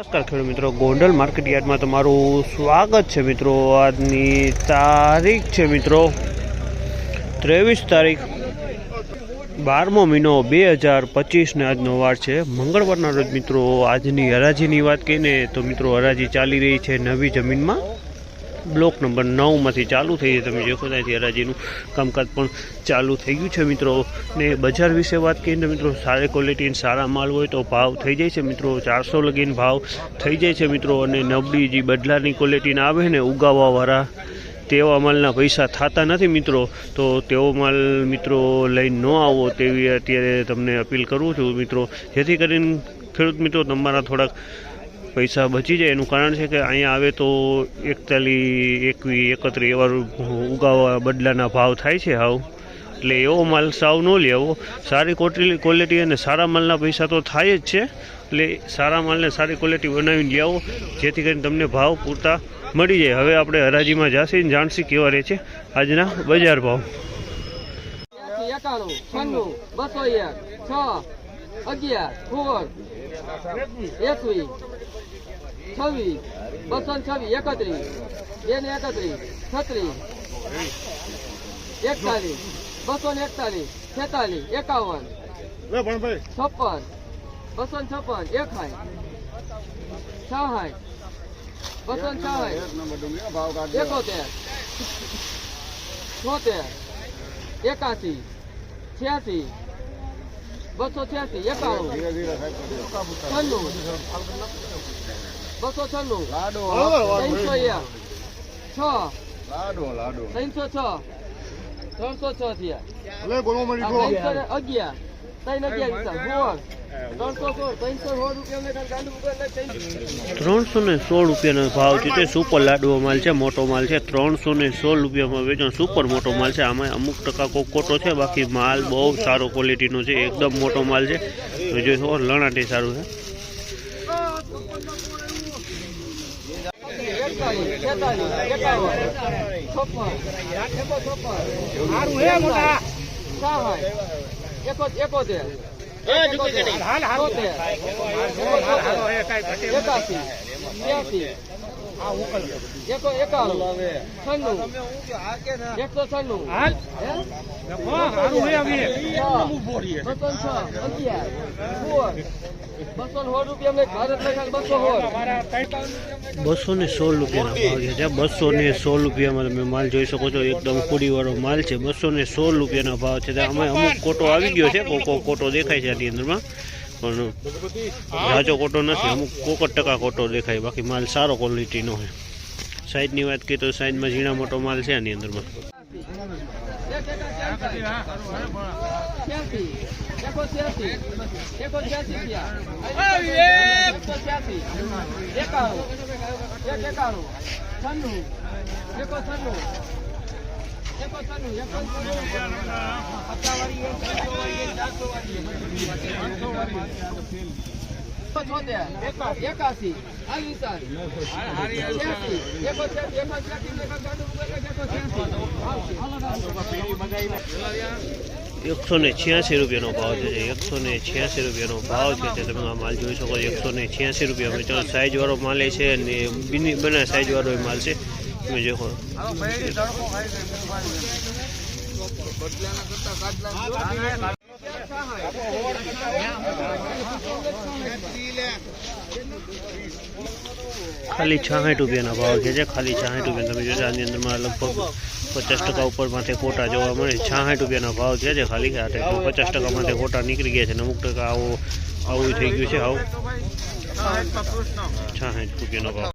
નમસ્કાર ખેડૂત મિત્રો. ગોંડલ માર્કેટ યાર્ડમાં તમારું સ્વાગત છે મિત્રો. આજની તારીખ છે મિત્રો ત્રેવીસ તારીખ બારમો મહિનો બે હજાર પચીસને આજનો વાર છે. મંગળવારના રોજ મિત્રો આજની હરાજીની વાત કહીને તો મિત્રો હરાજી ચાલી રહી છે નવી જમીનમાં. બ્લોક નંબર નવમાંથી ચાલુ થઈ છે તમે જોખો ત્યાંથી હરાજીનું કામકાજ પણ ચાલુ થઈ ગયું છે, મિત્રો. ને બજાર વિશે વાત કરીને, મિત્રો, સારી ક્વોલિટી સારા માલ હોય તો ભાવ થઈ જાય છે, મિત્રો. ચારસો લગીન ભાવ થઈ જાય છે, મિત્રો. અને નબળી જે બદલાની ક્વોલિટીના આવે ને, ઉગાવવાવાળા, તેવા માલના પૈસા થતા નથી, મિત્રો. તો તેવો માલ, મિત્રો, લઈને ન આવો તેવી અત્યારે તમને અપીલ કરું છું, મિત્રો. જેથી કરીને ખેડૂત મિત્રો, તમારા થોડાક પૈસા બચી જાય, એનું કારણ છે કે અહીંયા આવે તો એકતાલી એકવી એકત્રી એવા ઉગાવા બદલાના ભાવ થાય છે હાવ. એટલે એવો માલ સાવ ન લેવો સારી ક્વોલિટી ક્વોલિટી અને સારા માલના પૈસા તો થાય જ છે. એટલે સારા માલને સારી ક્વોલિટી બનાવીને લેવો જેથી કરીને તમને ભાવ પૂરતા મળી જાય. હવે આપણે હરાજીમાં જાશી ને જાણશી કેવા રહે છે આજના બજાર ભાવ. અગિયાર, સોળ, એકવીસ છવ્વીસ બસો ને છવ્વીસ એકત્રીસ બે ને એકત્રીસ છત્રીસ એકતાલીસ બસો ને એકતાલીસ છેતાલીસ એકાવન છપ્પન બસો ને છપ્પન એકસાઠ છાસઠ બસો ને છાસઠ એકોતેર છોતેર એકાસી છ્યાસી બસો છ્યાસી એકાવન છન્નું બસો છન્નું. ત્રણસો એક છ. ત્રણસો છ. ત્રણસો છ થયા. ત્રણસો અગિયાર. ત્રણ અગિયાર સોળ ત્રણસો ને સોળ રૂપિયાનો ભાવ છે તે સુપર લાડવો માલ છે મોટો માલ છે. ત્રણસો ને સોળ રૂપિયામાં વેચાણ સુપર મોટો માલ છે. આમાં અમુક ટકા કોકોટો છે બાકી માલ બહુ સારો ક્વોલિટીનો છે એકદમ મોટો માલ છે. જો લણાટી સારું છે. એકતાલીસ છેતાલીસ એકાવન છપ્પન છપ્પન સાઠ એકો એકોતેર એકોતેર એકાસી ત્યાસી એકો એકાણું છન્નું. એકસો છન્નું. બસો છ. અગિયાર. સોળ. બસો સોળ રૂપિયા મેં ભારત લખાણ બસો સોળ. બસો ને સોળ રૂપિયાનો ભાવ છે. જ્યાં બસો ને સોળ રૂપિયામાં તમે માલ જોઈ શકો છો. એકદમ કુડીવાળો માલ છે. બસો ને સોળ રૂપિયાના ભાવ છે. ત્યાં અમે અમુક કોટો આવી ગયો છે. કોકો કોટો દેખાય છે આની અંદરમાં. પણ જાજો કોટો નથી, અમુક કોકટ ટકા કોટો દેખાય, બાકી માલ સારો ક્વોલિટીનો હોય. સાઈઝની વાત કરીએ તો સાઈઝમાં ઝીણા મોટો માલ છે આની અંદરમાં એકાણું એકાસી ને છ્યાસી રૂપિયાનો ભાવ છે એકસો ને છ્યાસી રૂપિયાનો ભાવ છે તે તમે આ માલ જોઈ શકો છો. એકસો ને છ્યાસી રૂપિયા સાઈઝવાળો માલ છે અને બિની બના સાઈઝવાળો માલ છે. તમે જોવો ખાલી છાસઠ રૂપિયાના ભાવ છે ખાલી છાસઠ રૂપિયા તમે જોજો આની અંદરમાં લગભગ પચાસ ટકા ઉપર માથે કોટા જોવા મળે. છાસઠ રૂપિયાના ભાવ છે જે ખાલી હાથે પચાસ ટકા માથે કોટા નીકળી ગયા છે ને અમુક ટકા આવો આવું થઈ ગયું છે. આવું. છાસઠ રૂપિયાનો ભાવ.